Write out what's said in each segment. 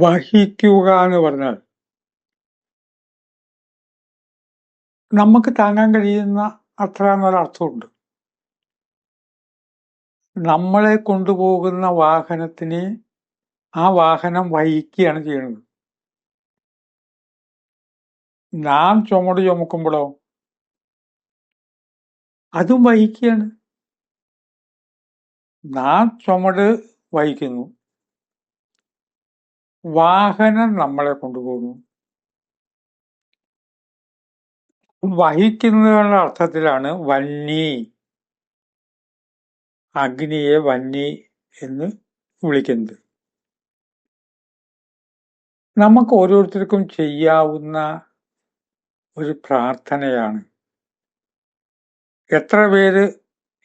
വഹിക്കുക എന്ന് പറഞ്ഞാൽ നമുക്ക് താങ്ങാൻ കഴിയുന്ന അത്ര എന്നൊരർത്ഥമുണ്ട് നമ്മളെ കൊണ്ടുപോകുന്ന വാഹനത്തിന് ആ വാഹനം വഹിക്കുകയാണ് ചെയ്യുന്നത്. നാം ചുമട് ചുമക്കുമ്പോഴോ അതും വഹിക്കുകയാണ്. നാം ചുമട് വഹിക്കുന്നു. വാഹനം നമ്മളെ കൊണ്ടുപോകുന്നു. വഹിക്കുന്നതിനുള്ള അർത്ഥത്തിലാണ് വന്നി. അഗ്നിയെ വന്നി എന്ന് വിളിക്കുന്നത്. നമുക്ക് ഓരോരുത്തർക്കും ചെയ്യാവുന്ന ഒരു പ്രാർത്ഥനയാണ്. എത്ര പേര്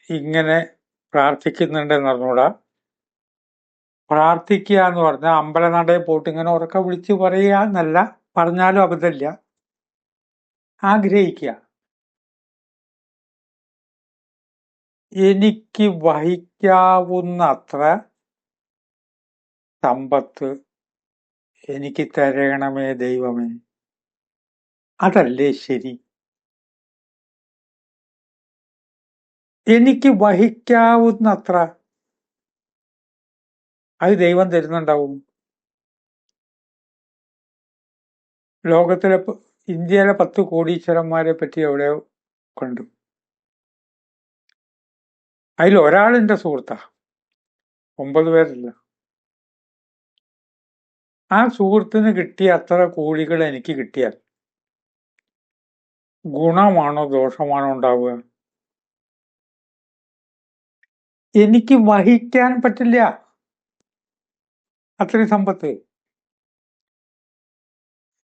ഇങ്ങനെ പ്രാർത്ഥിക്കുന്നുണ്ടെന്ന് അറിഞ്ഞൂടാ പ്രാർത്ഥിക്കുക എന്ന് പറഞ്ഞാൽ അമ്പലനടയിൽ പോയിട്ട് ഇങ്ങനെ ഉറക്കെ വിളിച്ച് പറയുക എന്നല്ല പറഞ്ഞാലും അബദ്ധമില്ല. ആഗ്രഹിക്കുക. എനിക്ക് വഹിക്കാവുന്ന അത്ര സമ്പത്ത് എനിക്ക് തരണമേ ദൈവമേ. അതല്ലേ ശരി? എനിക്ക് വഹിക്കാവുന്നത്ര അത് ദൈവം തരുന്നുണ്ടാവും. ലോകത്തിലെ ഇന്ത്യയിലെ പത്ത് കോടീശ്വരന്മാരെ പറ്റി എവിടെ കണ്ടു. അതിൽ ഒരാളിന്റെ സുഹൃത്താ. ഒമ്പത് പേരല്ല. ആ സുഹൃത്തിന് കിട്ടിയ അത്ര കോഴികൾ എനിക്ക് കിട്ടിയാൽ ഗുണമാണോ ദോഷമാണോ ഉണ്ടാവുക? എനിക്ക് വഹിക്കാൻ പറ്റില്ല. അത്രയും സമ്പത്ത്.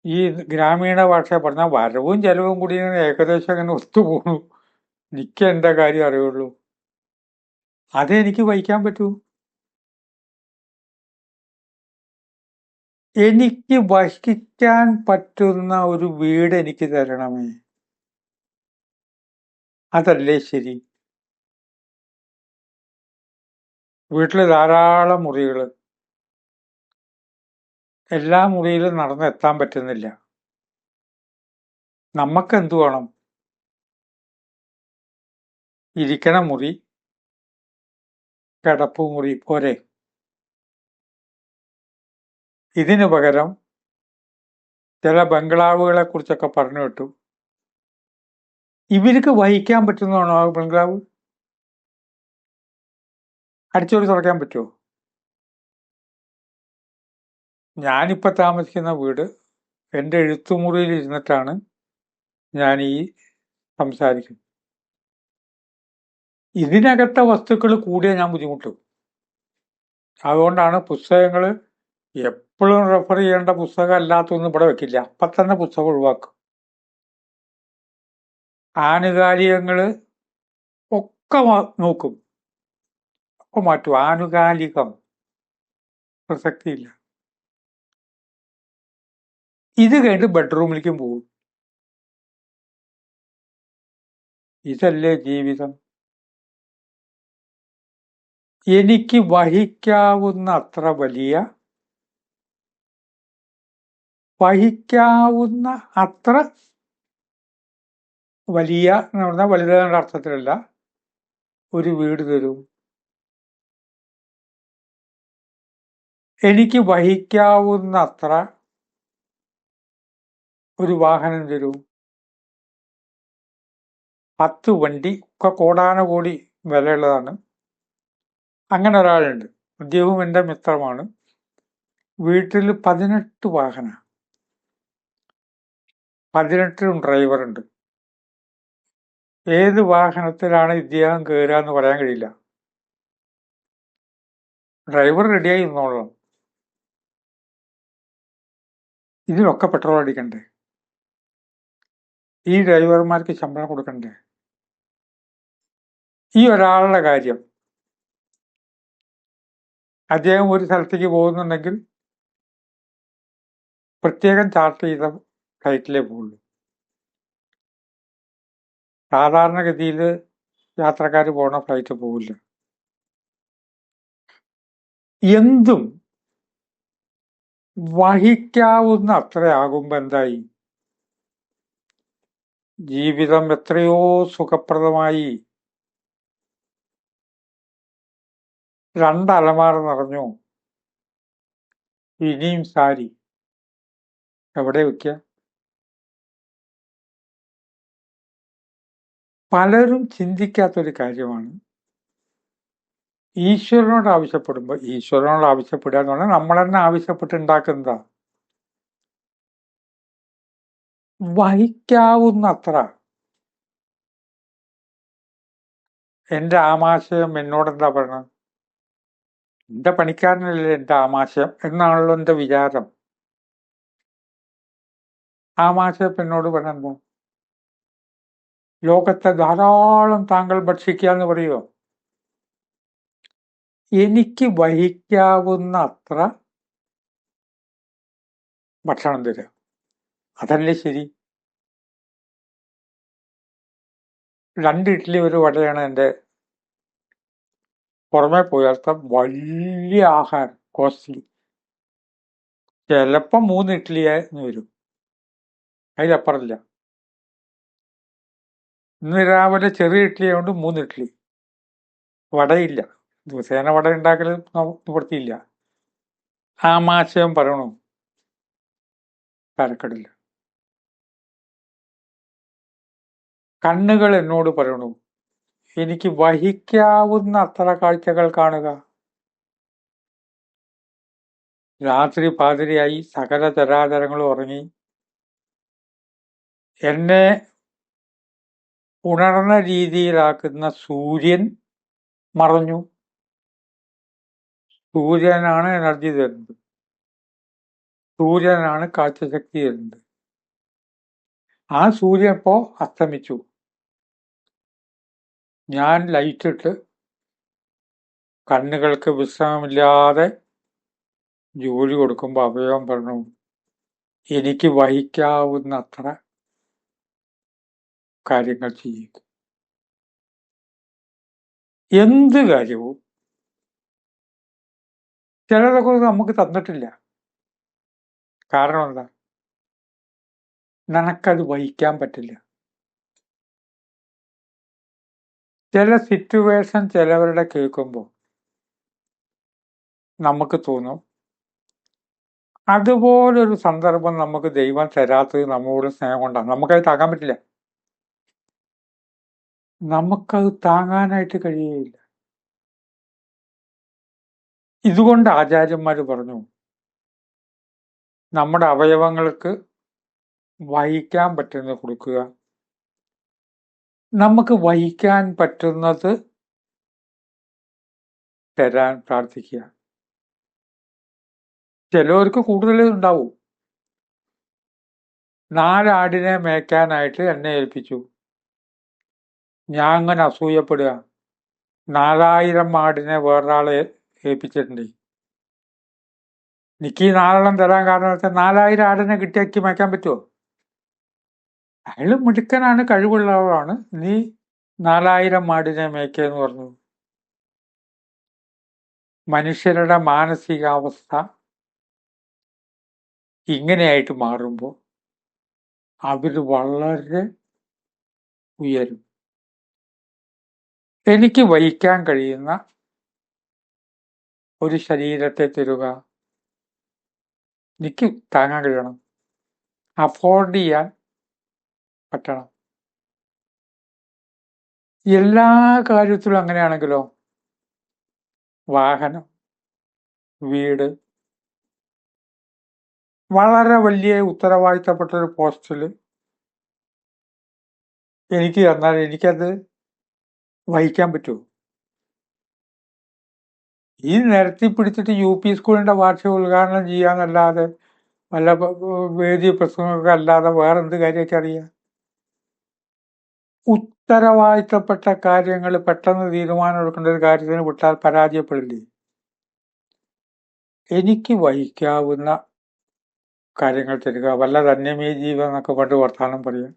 ഈ ഗ്രാമീണ ഭാഷ പറഞ്ഞാൽ വരവും ചെലവും കൂടി ഏകദേശം അങ്ങനെ ഒത്തുപോകുന്നു എനിക്ക് എന്താ കാര്യം അറിയുള്ളൂ. അതേ എനിക്ക് വഹിക്കാൻ പറ്റൂ. എനിക്ക് വഹിക്കാൻ പറ്റുന്ന ഒരു വീട് എനിക്ക് തരണമേ. അതല്ലേ ശരി. വീട്ടിൽ ധാരാളം മുറികൾ എല്ലാ മുറിയിലും നടന്നെത്താൻ പറ്റുന്നില്ല. നമുക്ക് എന്തു വേണം? ഇരിക്കണ മുറി കിടപ്പുമുറി പോരെ. ഇതിനു പകരം ചില ബംഗ്ലാവുകളെ കുറിച്ചൊക്കെ പറഞ്ഞു കേട്ടു. ഇവർക്ക് വഹിക്കാൻ പറ്റുന്നതാണോ ആ ബംഗ്ലാവ്? അടിച്ചോടി തുറക്കാൻ പറ്റുമോ ഞാനിപ്പോ താമസിക്കുന്ന വീട് എന്റെ എഴുത്തുമുറിയിൽ ഇരുന്നിട്ടാണ് ഞാൻ ഈ സംസാരിക്കുന്നത്. ഇതിനകത്തെ വസ്തുക്കൾ കൂടിയ ഞാൻ ബുദ്ധിമുട്ടും. അതുകൊണ്ടാണ് പുസ്തകങ്ങൾ എപ്പോഴും റെഫർ ചെയ്യേണ്ട പുസ്തകം അല്ലാത്തൊന്നും ഇവിടെ വെക്കില്ല. അപ്പം തന്നെ പുസ്തകം ഒഴിവാക്കും. ആനുകാലികങ്ങൾ ഒക്കെ നോക്കും. ഒക്കെ മാറ്റും. ആനുകാലികം പ്രസക്തിയില്ല. ഇത് കഴിഞ്ഞിട്ട് ബെഡ്റൂമിലേക്കും പോകും ഇതല്ലേ ജീവിതം? എനിക്ക് വഹിക്കാവുന്ന അത്ര വലിയ? വഹിക്കാവുന്ന അത്ര വലിയ എന്ന് പറഞ്ഞാൽ വലുതെന്ന അർത്ഥത്തിലല്ല. ഒരു വീട് തരും. എനിക്ക് വഹിക്കാവുന്ന അത്ര ഒരു വാഹനം തരൂ. പത്ത് വണ്ടി ഒക്കെ കോടാനുകോടി വിലയുള്ളതാണ്. അങ്ങനെ ഒരാളുണ്ട്. അദ്ദേഹവും എന്റെ മിത്രമാണ്. വീട്ടിൽ പതിനെട്ട് വാഹന. പതിനെട്ടിലും ഡ്രൈവറുണ്ട് ഏത് വാഹനത്തിലാണ് ഇദ്ദേഹം കയറുക എന്ന് പറയാൻ കഴിയില്ല. ഡ്രൈവർ റെഡിയായി നിന്നോളാം. ഇതിനൊക്കെ പെട്രോൾ അടിക്കണ്ടേ? ഈ ഡ്രൈവർമാർക്ക് ശമ്പളം കൊടുക്കണ്ടേ? ഈ ഒരാളുടെ കാര്യം. അദ്ദേഹം ഒരു സ്ഥലത്തേക്ക് പോകുന്നുണ്ടെങ്കിൽ പ്രത്യേകം ചാർട്ട് ചെയ്ത ഫ്ലൈറ്റിലേ പോകുള്ളൂ. സാധാരണഗതിയിൽ യാത്രക്കാർ പോകുന്ന ഫ്ലൈറ്റ് പോകില്ല എന്തും വഹിക്കാവുന്ന അത്രയാകുമ്പോ എന്തായി? ജീവിതം എത്രയോ സുഖപ്രദമായി. രണ്ടലമാറ നിറഞ്ഞു. ഇനിയും സാരി. എവിടെ വെക്കുക പലരും ചിന്തിക്കാത്തൊരു കാര്യമാണ്. ഈശ്വരനോട് ആവശ്യപ്പെടുമ്പോൾ ഈശ്വരനോട് ആവശ്യപ്പെടുക എന്ന് പറഞ്ഞാൽ നമ്മൾ തന്നെ ആവശ്യപ്പെട്ട് ഉണ്ടാക്കുന്നതാ വഹിക്കാവുന്ന അത്ര എന്റെ ആമാശയം എന്നോട് എന്താ പറയണത് എന്റെ പണിക്കാരനല്ലേ എന്റെ ആമാശയം എന്നാണല്ലോ എന്റെ വിചാരം. ആമാശയം എന്നോട് പറയുന്നു ലോകത്തെ ധാരാളം താങ്കൾ ഭക്ഷിക്കുക എന്ന് പറയുമോ എനിക്ക് വഹിക്കാവുന്ന അത്ര ഭക്ഷണം തരിക അതല്ലേ ശരി? രണ്ട് ഇഡ്ഡലി ഒരു വടയാണ് എന്റെ പുറമെ പോയാൽ വലിയ ആഹാരം കോസ്റ്റ്ലി. ചിലപ്പോൾ മൂന്ന് ഇഡ്ഡലിയാന്ന് വരും. അതിലപ്പുറമില്ല ഇന്ന് രാവിലെ ചെറിയ ഇഡ്ഡലി ആയതുകൊണ്ട് മൂന്ന് ഇഡ്ഡലി വടയില്ല. ദിവസേന വട ഉണ്ടാക്കൽ നിവൃത്തിയില്ല. ആമാശയം പറയണു? തരക്കടില്ല കണ്ണുകൾ എന്നോട് പറയണു. എനിക്ക് വഹിക്കാവുന്ന അത്ര കാഴ്ചകൾ കാണുക. രാത്രി പാതിരിയായി സകല ചരാചരങ്ങളും ഉറങ്ങി. എന്നെ ഉണർന്ന രീതിയിലാക്കുന്ന സൂര്യൻ മറഞ്ഞു. സൂര്യനാണ് എനർജി തരുന്നത്. സൂര്യനാണ് കാഴ്ചശക്തി തരുന്നത്. ആ സൂര്യൻ ഇപ്പോ അസ്തമിച്ചു. ഞാൻ ലൈറ്റിട്ട് കണ്ണുകൾക്ക് വിശ്രമമില്ലാതെ ജോലി കൊടുക്കുമ്പോൾ അവയവം പറഞ്ഞു എനിക്ക് വഹിക്കാവുന്ന അത്ര കാര്യങ്ങൾ ചെയ്യുക. എന്ത് കാര്യവും ചിലതൊക്കെ നമുക്ക് തന്നിട്ടില്ല. കാരണം എന്താ? നിനക്കത് വഹിക്കാൻ പറ്റില്ല. ചില സിറ്റുവേഷൻ ചിലവരുടെ കേൾക്കുമ്പോൾ നമുക്ക് തോന്നും അതുപോലൊരു സന്ദർഭം നമുക്ക് ദൈവം തരാത്തത് നമ്മളോട് സ്നേഹം കൊണ്ടാണ്. നമുക്കത് താങ്ങാൻ പറ്റില്ല. നമുക്കത് താങ്ങാനായിട്ട് കഴിയുകയില്ല. ഇതുകൊണ്ട് ആചാര്യന്മാർ പറഞ്ഞു നമ്മുടെ അവയവങ്ങൾക്ക് വഹിക്കാൻ പറ്റുന്ന കൊടുക്കുക നമുക്ക് വഹിക്കാൻ പറ്റുന്നത് തരാൻ പ്രാർത്ഥിക്കുക. ചിലവർക്ക് കൂടുതൽ ഉണ്ടാവും. നാലാടിനെ മേയ്ക്കാനായിട്ട് എന്നെ ഏൽപ്പിച്ചു. ഞാൻ അങ്ങനെ അസൂയപ്പെടുക. നാലായിരം ആടിനെ വേറൊരാളെ ഏൽപ്പിച്ചിട്ടുണ്ട്. എനിക്ക് നാലെണ്ണം തരാൻ കാരണം വെച്ചാൽ നാലായിരം ആടിനെ കിട്ടിയാക്കി മേയ്ക്കാൻ പറ്റുമോ? അയാൾ മിടുക്കനാണ് കഴിവുള്ളവരാണ് നീ നാലായിരം ആടിനെ മേക്കെന്ന് പറഞ്ഞു. മനുഷ്യരുടെ മാനസികാവസ്ഥ ഇങ്ങനെയായിട്ട് മാറുമ്പോൾ അവർ വളരെ ഉയരും. എനിക്ക് വഹിക്കാൻ കഴിയുന്ന ഒരു ശരീരത്തെ തരുക എനിക്ക് താങ്ങാൻ കഴിയണം. അഫോർഡ് ചെയ്യാൻ പറ്റണം. എല്ലാ കാര്യത്തിലും അങ്ങനെയാണെങ്കിലോ? വാഹനം വീട്. വളരെ വലിയ ഉത്തരവാദിത്തപ്പെട്ട ഒരു പോസ്റ്റിൽ എനിക്ക് തന്നാൽ എനിക്കത് വഹിക്കാൻ പറ്റുമോ ഈ നിരത്തി പിടിച്ചിട്ട് യു പി സ്കൂളിന്റെ വാർഷിക ഉദ്ഘാടനം ചെയ്യാന്നല്ലാതെ വല്ല വേദി പ്രസംഗമൊക്കെ അല്ലാതെ വേറെന്ത് കാര്യമൊക്കെ അറിയാം ഉത്തരവാദിത്തപ്പെട്ട കാര്യങ്ങൾ പെട്ടെന്ന് തീരുമാനമെടുക്കേണ്ട ഒരു കാര്യത്തിന് വിട്ടാൽ പരാജയപ്പെടില്ലേ? എനിക്ക് വഹിക്കാവുന്ന കാര്യങ്ങൾ തരിക വല്ല ധന്യമേ ജീവൻ എന്നൊക്കെ പണ്ട് വർത്താനം പറയുക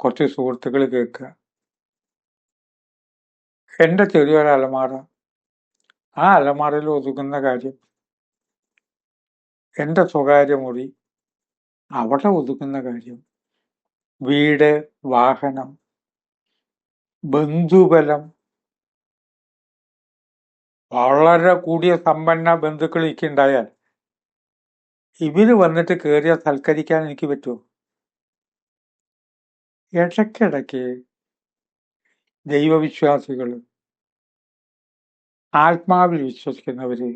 കുറച്ച് സുഹൃത്തുക്കൾ കേൾക്കുക. എന്റെ ചെറിയൊരു അലമാറ. ആ അലമാറയിൽ ഒതുക്കുന്ന കാര്യം എന്റെ സ്വകാര്യ മുറി അവിടെ ഒതുക്കുന്ന കാര്യം വീട് വാഹനം ബന്ധുബലം. വളരെ കൂടിയ സമ്പന്ന ബന്ധുക്കൾ എനിക്കുണ്ടായാൽ ഇവർ വന്നിട്ട് കയറിയ സൽക്കരിക്കാൻ എനിക്ക് പറ്റുമോ ഇടയ്ക്കിടയ്ക്ക് ദൈവവിശ്വാസികൾ ആത്മാവിൽ വിശ്വസിക്കുന്നവര്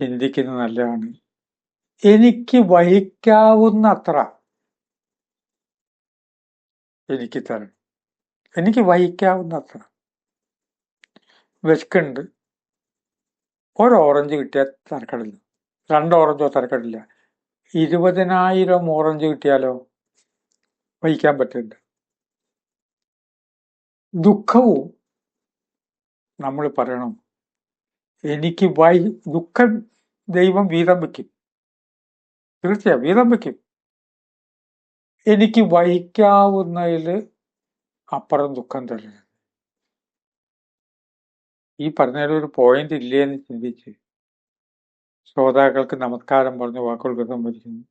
ചിന്തിക്കുന്നത് നല്ലതാണ്. എനിക്ക് വഹിക്കാവുന്നത്ര എനിക്ക് തരണം. എനിക്ക് വഹിക്കാവുന്ന അത്ര വിശക്കുണ്ട്. ഒരു ഓറഞ്ച് കിട്ടിയാൽ തരക്കടില്ല. രണ്ട് ഓറഞ്ചോ തരക്കടില്ല. ഇരുപതിനായിരം ഓറഞ്ച് കിട്ടിയാലോ വഹിക്കാൻ പറ്റില്ല. ദുഃഖവും നമ്മൾ പറയണം. എനിക്ക് വൈ ദുഃഖം ദൈവം വീതം വയ്ക്കും. തീർച്ചയായും വീതം വയ്ക്കും. എനിക്ക് വഹിക്കാവുന്നതിൽ അപ്പുറം ദുഃഖം തരുന്നത് ഈ പറഞ്ഞതിൽ ഒരു പോയിന്റ് ഇല്ലേ എന്ന് ചിന്തിച്ച് ശ്രോതാക്കൾക്ക് നമസ്കാരം പറഞ്ഞ് വാക്കുകൾ സംഭവിക്കുന്നു